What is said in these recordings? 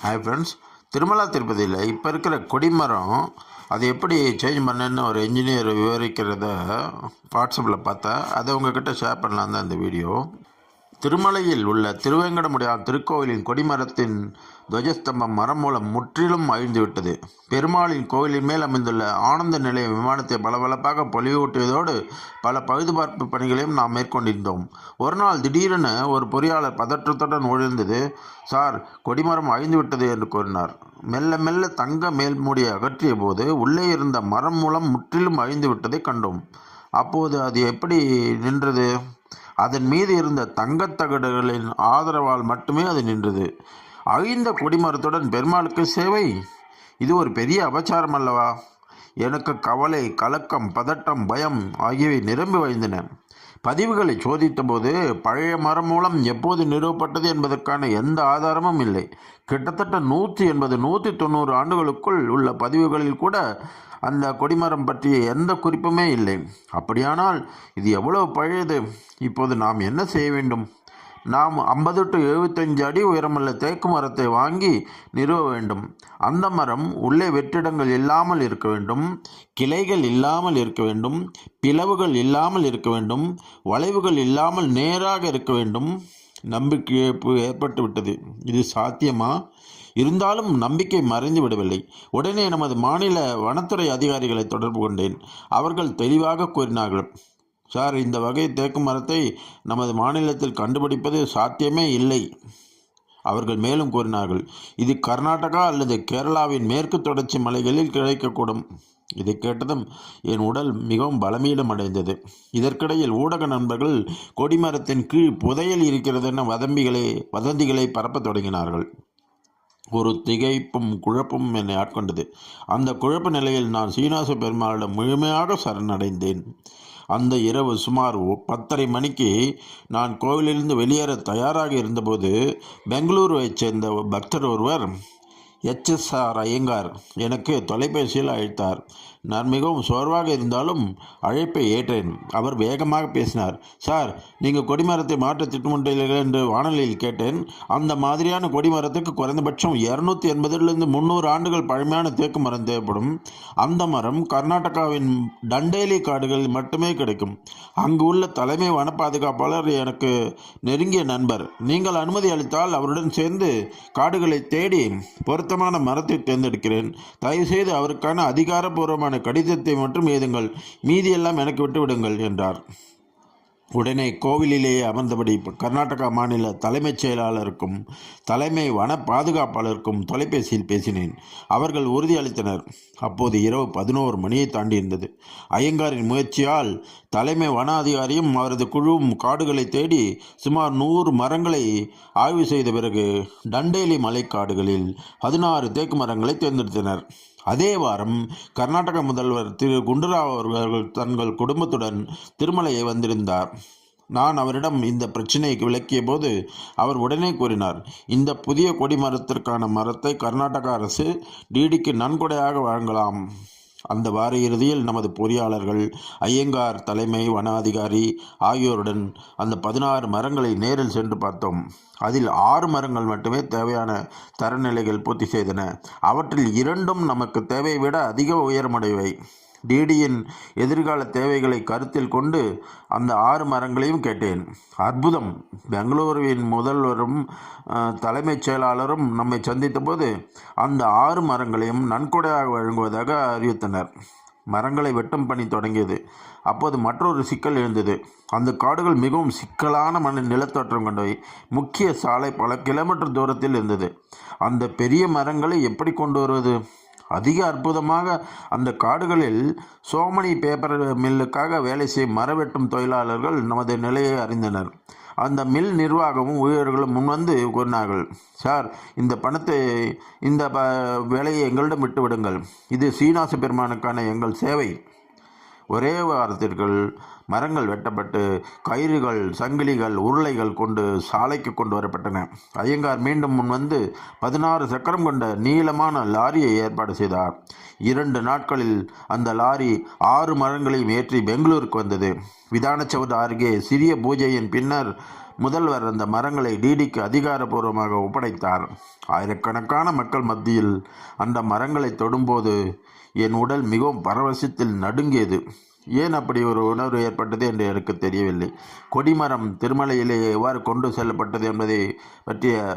Hi friends Tirumala திருப்பதியில் இப்போ இருக்கிற கொடிமரம் அது எப்படி சேஞ்ச் பண்ணேன்னு ஒரு இன்ஜினியர் விவரிக்கிறத வாட்ஸ்அப்பில் பார்த்தேன் அதை உங்ககிட்ட ஷேர் பண்ணலான் தான் இந்த வீடியோ திருமலையில் உள்ள திருவேங்கடமுடியார் திருக்கோவிலின் கொடிமரத்தின் துவஜஸ்தம்பம் மரம் மூலம் முற்றிலும் அழிந்து விட்டது பெருமாளின் கோவிலின் மேல் அமைந்துள்ள ஆனந்த நிலைய விமானத்தை பளபளப்பாக பொலிவூட்டியதோடு பல பழுதுபார்ப்பு பணிகளையும் நாம் மேற்கொண்டிருந்தோம். ஒரு நாள் திடீரென ஒரு பொறியாளர் பதற்றத்துடன் ஒழிந்தது சார் கொடிமரம் அழிந்து விட்டது என்று கூறினார். மெல்ல மெல்ல தங்க மேல்மூடியை அகற்றிய போது உள்ளே இருந்த மரம் மூலம் முற்றிலும் அழிந்து விட்டதை கண்டோம். அப்போது அது எப்படி நின்றது? அதன் மீது இருந்த தங்கத்தகடுகளின் ஆதரவால் மட்டுமே அது நின்றது. அழிந்த கொடிமரத்துடன் பெருமாளுக்கு சேவை? இது ஒரு பெரிய அபச்சாரம் அல்லவா எனக்கு கவலை கலக்கம் பதட்டம் பயம் ஆகியவை நிரம்பி வழிந்தன. பதிவுகளை சோதித்தபோது பழைய மரம் மூலம் எப்போது நிறுவப்பட்டது என்பதற்கான எந்த ஆதாரமும் இல்லை. கிட்டத்தட்ட நூற்றி எண்பது நூற்றி தொண்ணூறு ஆண்டுகளுக்குள் உள்ள பதிவுகளில் கூட அந்த கொடிமரம் பற்றிய எந்த குறிப்புமே இல்லை. அப்படியானால் இது எவ்வளவு பழையது? இப்போது நாம் என்ன செய்ய வேண்டும்? நாம் ஐம்பது டு எழுபத்தஞ்சு அடி உயரமுள்ள தேக்கு மரத்தை வாங்கி நிறுவ வேண்டும். அந்த மரம் உள்ளே வெற்றிடங்கள் இல்லாமல் இருக்க வேண்டும். கிளைகள் இல்லாமல் இருக்க வேண்டும். பிளவுகள் இல்லாமல் இருக்க வேண்டும். வளைவுகள் இல்லாமல் நேராக இருக்க வேண்டும். நம்பிக்கை இழப்பு ஏற்பட்டு விட்டது. இது சாத்தியமா? இருந்தாலும் நம்பிக்கை மறைந்து விடவில்லை. உடனே நமது மாநில வனத்துறை அதிகாரிகளை தொடர்பு கொண்டேன். அவர்கள் தெளிவாக கூறினார்கள். சார் இந்த வகை தேக்கு மரத்தை நமது மாநிலத்தில் கண்டுபிடிப்பது சாத்தியமே இல்லை அவர்கள் மேலும் கூறினார்கள். இது கர்நாடகா அல்லது கேரளாவின் மேற்கு தொடர்ச்சி மலைகளில் கிடைக்கக்கூடும். இதை கேட்டதும் என் உடல் மிகவும் பலமீனம் அடைந்தது. இதற்கிடையில் ஊடக நண்பர்கள் கொடிமரத்தின் கீழ் புதையல் இருக்கிறது என வதம்பிகளை வதந்திகளை பரப்பத் தொடங்கினார்கள். ஒரு திகைப்பும் குழப்பமும் என்னை ஆட்கொண்டது. அந்த குழப்ப நிலையில் நான் சீனாச பெருமாளிடம் முழுமையாக சரணடைந்தேன். அந்த இரவு சுமார் பத்தரை மணிக்கு நான் கோவிலிருந்து வெளியேற தயாராக இருந்தபோது பெங்களூருவைச் சேர்ந்த பக்தர் ஒருவர் எச்எஸ்ஆர் ஐயங்கார் எனக்கு தொலைபேசியில் அழைத்தார். நான் மிகவும் சோர்வாக இருந்தாலும் அழைப்பை ஏற்றேன். அவர் வேகமாக பேசினார். சார் நீங்கள் கொடிமரத்தை மாற்ற திட்டமிட்டீர்கள் என்று வானொலியில் கேட்டேன். அந்த மாதிரியான கொடிமரத்துக்கு குறைந்தபட்சம் இரநூத்தி எண்பதிலிருந்து முந்நூறு ஆண்டுகள் பழமையான தேக்கு மரம் தேவைப்படும். அந்த மரம் கர்நாடகாவின் டண்டேலி காடுகளில் மட்டுமே கிடைக்கும். அங்கு உள்ள தலைமை வன பாதுகாப்பாளர் எனக்கு நெருங்கிய நண்பர். நீங்கள் அனுமதி அளித்தால் அவருடன் சேர்ந்து காடுகளை தேடி பொருத்தமான மரத்தை தேர்ந்தெடுக்கிறேன். தயவுசெய்து அவருக்கான அதிகாரப்பூர்வமான கடிதத்தை மட்டும் எழுதுங்கள். மீதியெல்லாம் எனக்கு விட்டு விடுங்கள் என்றார். உடனே கோவிலிலேயே அமர்ந்தபடி கர்நாடகா மாநில தலைமைச் செயலாளருக்கும் தலைமை வன பாதுகாப்பாளருக்கும் தொலைபேசியில் பேசினேன். அவர்கள் உறுதியளித்தனர் அப்போது இரவு பதினோரு மணியை தாண்டியிருந்தது ஐயங்காரின் முயற்சியால் தலைமை வன அதிகாரியும் அவரது குழுவும் காடுகளை தேடி சுமார் நூறு மரங்களை ஆய்வு செய்த பிறகு டண்டேலி மலைக்காடுகளில் பதினாறு தேக்கு மரங்களை தேர்ந்தெடுத்தனர். அதே வாரம் கர்நாடக முதல்வர் திரு குண்டுராவ் அவர்கள் தங்கள் குடும்பத்துடன் திருமலையை வந்திருந்தார். நான் அவரிடம் இந்த பிரச்சனையை விளக்கிய போது அவர் உடனே கூறினார் இந்த புதிய கொடி மரத்திற்கான மரத்தை கர்நாடக அரசு டிடிக்கு நன்கொடையாக வழங்கலாம். அந்த வார இறுதியில் நமது பொறியாளர்கள் ஐயங்கார் தலைமை வன அதிகாரி ஆகியோருடன் அந்த பதினாறு மரங்களை நேரில் சென்று பார்த்தோம். அதில் ஆறு மரங்கள் மட்டுமே தேவையான தரநிலைகள் பூர்த்தி செய்தன. அவற்றில் இரண்டும் நமக்கு தேவையை விட அதிக உயரமுடையவை. டிடியின் எதிர்கால தேவைகளை கருத்தில் கொண்டு அந்த ஆறு மரங்களையும் கேட்டேன். அற்புதம்! பெங்களூருவின் முதல்வரும் தலைமைச் செயலாளரும் நம்மை சந்தித்தபோது அந்த ஆறு மரங்களையும் நன்கொடையாக வழங்குவதாக அறிவித்தனர். மரங்களை வெட்டும் பணி தொடங்கியது. அப்போது மற்றொரு சிக்கல் எழுந்தது. அந்த காடுகள் மிகவும் சிக்கலான மண் நிலத்தோற்றம் கொண்டவை. முக்கிய சாலை பல கிலோமீட்டர் தூரத்தில் இருந்தது. அந்த பெரிய மரங்களை எப்படி கொண்டு வருவது? அதிக அற்புதமாக அந்த காடுகளில் சோமனி பேப்பர் மில்லுக்காக வேலை செய்யும் மரவெட்டும் தொழிலாளர்கள் நமது நிலையை அறிந்தனர். அந்த மில் நிர்வாகமும் ஊழியர்களும் முன்வந்து கூறினார்கள் சார் இந்த பணத்தை இந்த ப வேலையை எங்களிடம் விட்டு விடுங்கள் இது சீனிவாச பெருமானுக்கான எங்கள் சேவை. ஒரே வாரத்திற்குள் மரங்கள் வெட்டப்பட்டு கயிறுகள் சங்கிலிகள் உருளைகள் கொண்டு சாலைக்கு கொண்டு வரப்பட்டன. ஐயங்கார் மீண்டும் முன் வந்து பதினாறு சக்கரம் கொண்ட நீளமான லாரியை ஏற்பாடு செய்தார். இரண்டு நாட்களில் அந்த லாரி ஆறு மரங்களையும் ஏற்றி பெங்களூருக்கு வந்தது. விதானச்சவுத் அருகே சிறிய பூஜையின் பின்னர் முதல்வர் அந்த மரங்களை டிடிக்கு அதிகாரப்பூர்வமாக ஒப்படைத்தார். ஆயிரக்கணக்கான மக்கள் மத்தியில் அந்த மரங்களை தொடும்போது என் உடல் மிகவும் பரவசத்தில் நடுங்கியது. ஏன் அப்படி ஒரு உணர்வு ஏற்பட்டது என்று எனக்கு தெரியவில்லை. கொடிமரம் திருமலையிலே எவ்வாறு கொண்டு செல்லப்பட்டது என்பதை பற்றிய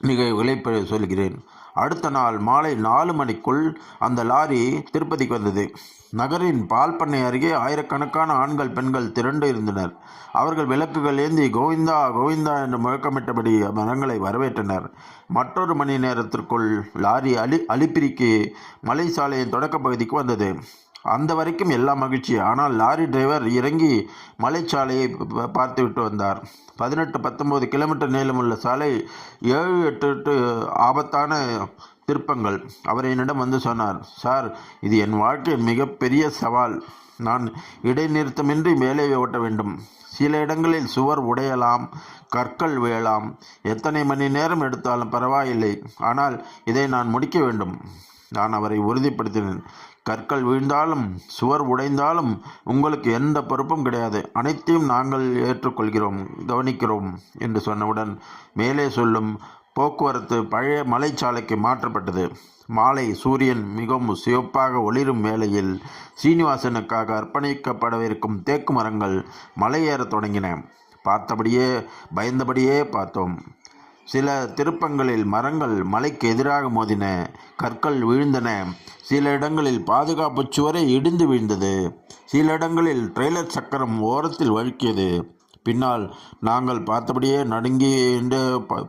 நிகழ்வுகளை சொல்கிறேன். அடுத்த நாள் மாலை நாலு மணிக்குள் அந்த லாரி திருப்பதிக்கு வந்தது. நகரின் பால் பண்ணை அருகே ஆயிரக்கணக்கான ஆண்கள் பெண்கள் திரண்டு இருந்தனர். அவர்கள் விளக்குகள் ஏந்தி கோவிந்தா கோவிந்தா என்று முழக்கமிட்டபடி மரங்களை வரவேற்றனர். மற்றொரு மணி நேரத்திற்குள் லாரி அலி அலிப்பிரிக்கு மலை சாலையின் தொடக்கப் பகுதிக்கு வந்தது. அந்த வரைக்கும் எல்லாம் மகிழ்ச்சி. ஆனால் லாரி டிரைவர் இறங்கி மலைச்சாலையை பார்த்துவிட்டு வந்தார். பதினெட்டு பத்தொம்போது கிலோமீட்டர் நீளமுள்ள சாலை ஏழு எட்டு எட்டு ஆபத்தான திருப்பங்கள். அவர் என்னிடம் வந்து சொன்னார் சார் இது என் வாழ்க்கையின் மிகப்பெரிய சவால். நான் இடைநிறுத்தமின்றி மேலே ஓட்ட வேண்டும். சில இடங்களில் சுவர் உடையலாம் கற்கள் வேளாம் எத்தனை மணி நேரம் எடுத்தாலும் பரவாயில்லை. ஆனால் இதை நான் முடிக்க வேண்டும். நான் அவரை உறுதிப்படுத்தினேன். கற்கள் வீழ்ந்தாலும் சுவர் உடைந்தாலும் உங்களுக்கு எந்த பொறுப்பும் கிடையாது. அனைத்தையும் நாங்கள் ஏற்றுக்கொள்கிறோம் கவனிக்கிறோம் என்று சொன்னவுடன் மேலே சொல்லும் போக்குவரத்து பழைய மலைச்சாலைக்கு மாற்றப்பட்டது. மாலை சூரியன் மிகவும் சிவப்பாக ஒளிரும் வேளையில் சீனிவாசனுக்காக அர்ப்பணிக்கப்படவிருக்கும் தேக்கு மரங்கள் மலையேறத் தொடங்கின. பார்த்தபடியே பயந்தபடியே பார்த்தோம். சில திருப்பங்களில் மரங்கள் மலைக்கு எதிராக மோதின கற்கள் விழுந்தன. சில இடங்களில் பாதுகாப்பு சுவரை இடிந்து வீழ்ந்தது. சில இடங்களில் ட்ரெய்லர் சக்கரம் ஓரத்தில் வழுக்கியது. பின்னால் நாங்கள் பார்த்தபடியே நடுங்கி என்று ப-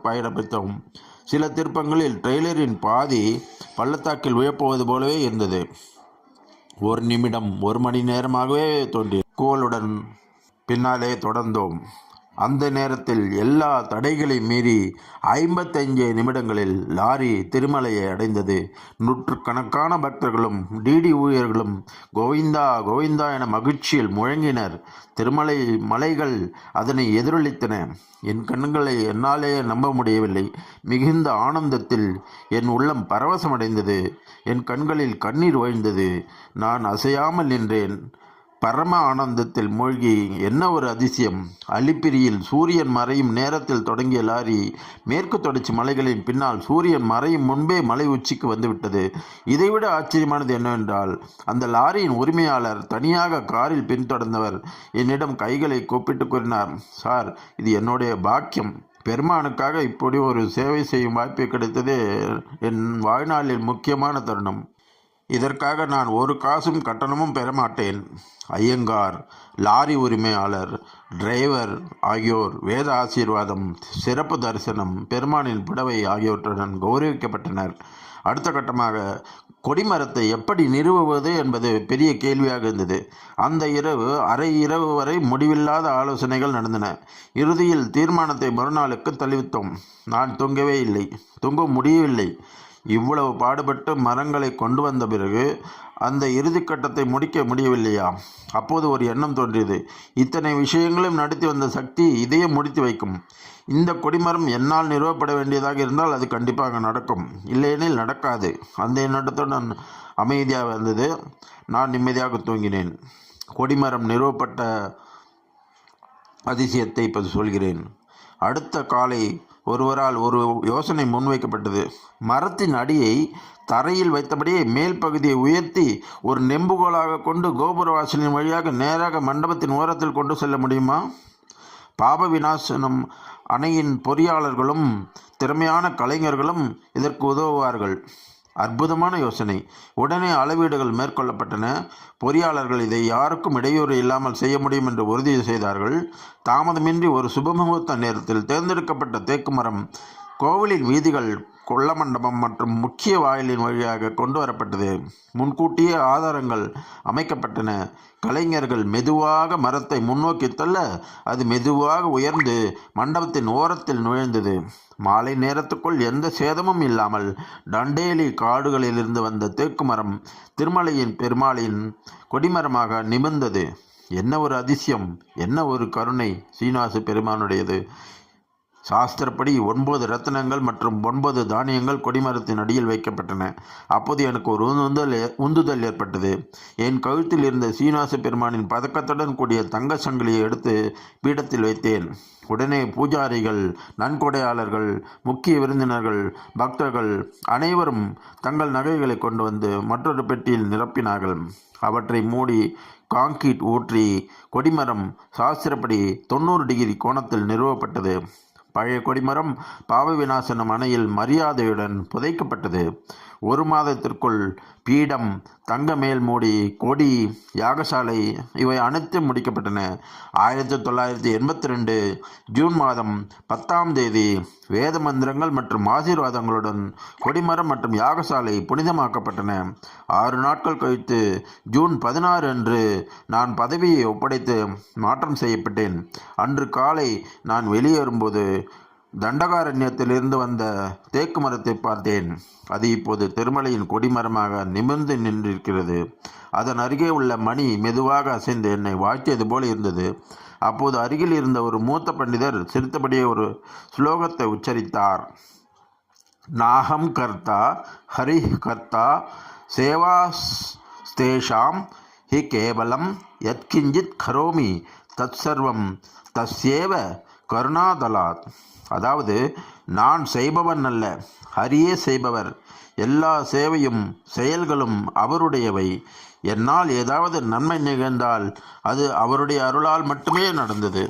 சில திருப்பங்களில் ட்ரெய்லரின் பாதி பள்ளத்தாக்கில் விழப்போவது போலவே இருந்தது. ஒரு நிமிடம் ஒரு மணி நேரமாகவே தோன்றி கோலுடன் பின்னாலே தொடர்ந்தோம். அந்த நேரத்தில் எல்லா தடைகளையும் மீறி ஐம்பத்தைந்து நிமிடங்களில் லாரி திருமலையை அடைந்தது. நூற்றுக்கணக்கான பக்தர்களும் டிடி ஊழியர்களும் கோவிந்தா கோவிந்தா என மகிழ்ச்சியில் முழங்கினர். திருமலை மலைகள் அதனை எதிரொலித்தன. என் கண்களை என்னாலே நம்ப முடியவில்லை. மிகுந்த ஆனந்தத்தில் என் உள்ளம் பரவசமடைந்தது. என் கண்களில் கண்ணீர் வழிந்தது. நான் அசையாமல் நின்றேன். பரம ஆனந்தத்தில் மூழ்கி என்ன ஒரு அதிசயம்? அலிப்பிரியில் சூரியன் மறையும் நேரத்தில் தொடங்கிய லாரி மேற்கு தொடர்ச்சி மலைகளின் பின்னால் சூரியன் மறையும் முன்பே மலை உச்சிக்கு வந்துவிட்டது. இதைவிட ஆச்சரியமானது என்னவென்றால் அந்த லாரியின் உரிமையாளர் தனியாக காரில் பின்தொடர்ந்தவர் என்னிடம் கைகளை கூப்பிட்டு கூறினார் சார் இது என்னுடைய பாக்கியம். பெருமானுக்காக இப்படி ஒரு சேவை செய்யும் வாய்ப்பு கிடைத்தது என் வாழ்நாளில் முக்கியமான தருணம். இதற்காக நான் ஒரு காசும் கட்டணமும் பெற மாட்டேன் ஐயங்கார் லாரி உரிமையாளர் டிரைவர் ஆகியோர் வேத ஆசீர்வாதம் சிறப்பு தரிசனம் பெருமானின் புடவை ஆகியவற்றுடன் கௌரவிக்கப்பட்டனர். அடுத்த கட்டமாக கொடிமரத்தை எப்படி நிறுவுவது என்பது பெரிய கேள்வியாக இருந்தது. அந்த இரவு அரை இரவு வரை முடிவில்லாத ஆலோசனைகள் நடந்தன. இறுதியில் தீர்மானத்தை மறுநாளுக்கு தள்ளிவித்தோம் நான் தூங்கவே இல்லை. தூங்க முடியவில்லை. இவ்வளவு பாடுபட்டு மரங்களை கொண்டு வந்த பிறகு அந்த இறுதிக்கட்டத்தை முடிக்க முடியவில்லையா? அப்போது ஒரு எண்ணம் தோன்றியது. இத்தனை விஷயங்களையும் நடத்தி வந்த சக்தி இதையும் முடித்து வைக்கும். இந்த கொடிமரம் என்னால் நிறுவப்பட வேண்டியதாக இருந்தால் அது கண்டிப்பாக நடக்கும். இல்லையெனில் நடக்காது. அந்த எண்ணத்துடன் அமைதியாக வந்தது நான் நிம்மதியாக தூங்கினேன். கொடிமரம் நிறுவப்பட்ட அதிசயத்தை இப்போது சொல்கிறேன். அடுத்த காலை ஒருவரால் ஒரு யோசனை முன்வைக்கப்பட்டது. மரத்தின் அடியை தரையில் வைத்தபடியே மேல் பகுதியை உயர்த்தி ஒரு நெம்புகோலாக கொண்டு கோபுர வாசலின் வழியாக நேராக மண்டபத்தின் ஓரத்தில் கொண்டு செல்ல முடியுமா? பாப விநாசனம் அணையின் பொறியாளர்களும் திறமையான கலைஞர்களும் இதற்கு உதவுவார்கள். அற்புதமான யோசனை. உடனே அளவீடுகள் மேற்கொள்ளப்பட்டன. பொறியாளர்கள் இதை யாருக்கும் இடையூறு இல்லாமல் செய்ய முடியும் என்று உறுதி செய்தார்கள். தாமதமின்றி ஒரு சுபமுகூர்த்த நேரத்தில் தேர்ந்தெடுக்கப்பட்ட தேக்கு மரம். கோவிலின் வீதிகள் கொள்ள மண்டபம் மற்றும் முக்கிய வாயிலின் வழியாக கொண்டு வரப்பட்டது முன்கூட்டியே ஆதாரங்கள் அமைக்கப்பட்டன. கலைஞர்கள் மெதுவாக மரத்தை முன்னோக்கி தள்ள அது மெதுவாக உயர்ந்து மண்டபத்தின் ஓரத்தில் நுழைந்தது. மாலை நேரத்துக்குள் எந்த சேதமும் இல்லாமல் டண்டேலி காடுகளிலிருந்து வந்த தேக்கு மரம் திருமலையின் பெருமாளின் கொடிமரமாக நிமிர்ந்தது. என்ன ஒரு அதிசயம் என்ன ஒரு கருணை சீனாசு பெருமானுடையது. சாஸ்திரப்படி ஒன்பது ரத்னங்கள் மற்றும் ஒன்பது தானியங்கள் கொடிமரத்தின் அடியில் வைக்கப்பட்டன. அப்போது எனக்கு ஒரு உந்துதல் உந்துதல் ஏற்பட்டது. என் கழுத்தில் இருந்த சீனாச பெருமானின் பதக்கத்துடன் கூடிய தங்க சங்கிலியை எடுத்து பீடத்தில் வைத்தேன். உடனே பூஜாரிகள் நன்கொடையாளர்கள் முக்கிய விருந்தினர்கள் பக்தர்கள் அனைவரும் தங்கள் நகைகளை கொண்டு வந்து மற்றொரு பெட்டியில் நிரப்பினார்கள். அவற்றை மூடி காங்கிரீட் ஊற்றி கொடிமரம் சாஸ்திரப்படி தொண்ணூறு டிகிரி கோணத்தில் நிறுவப்பட்டது. பழைய கொடிமரம் பாவ விநாசனம் அணையில் மரியாதையுடன் புதைக்கப்பட்டது. ஒரு மாதத்திற்குள் பீடம் தங்க மேல் மூடி கொடி யாகசாலை இவை அனைத்தும் முடிக்கப்பட்டன. ஆயிரத்தி தொள்ளாயிரத்தி எண்பத்தி ரெண்டு ஜூன் மாதம் பத்தாம் தேதி வேத மந்திரங்கள் மற்றும் ஆசீர்வாதங்களுடன் கொடிமரம் மற்றும் யாகசாலை புனிதமாக்கப்பட்டன. ஆறு நாட்கள் கழித்து ஜூன் பதினாறு அன்று நான் பதவியை ஒப்படைத்து மாற்றம் செய்யப்பட்டேன். அன்று காலை நான் வெளியேறும்போது தண்டகாரண்யத்திலிருந்து வந்த தேக்கு மரத்தை பார்த்தேன். அது இப்போது திருமலையின் கொடிமரமாக நிமிர்ந்து நின்றிருக்கிறது. அதன் அருகே உள்ள மணி மெதுவாக அசைந்து என்னை வாழ்த்தியது போல இருந்தது. அப்போது அருகில் இருந்த ஒரு மூத்த பண்டிதர் சிரித்தபடியே ஒரு ஸ்லோகத்தை உச்சரித்தார். நாகம் கர்த்தா ஹரி கர்த்தா சேவா ஸ்தேஷாம் ஹி கேவலம் யத்கிஞ்சித் கரோமி தத்சர்வம் தஸ்யேவ கருணாதலாத். அதாவது நான் செய்பவன் அல்ல ஹரியே செய்பவர். எல்லா சேவையும் செயல்களும் அவருடையவை. என்னால் ஏதாவது நன்மை நிகழ்ந்தால் அது அவருடைய அருளால் மட்டுமே நடந்தது.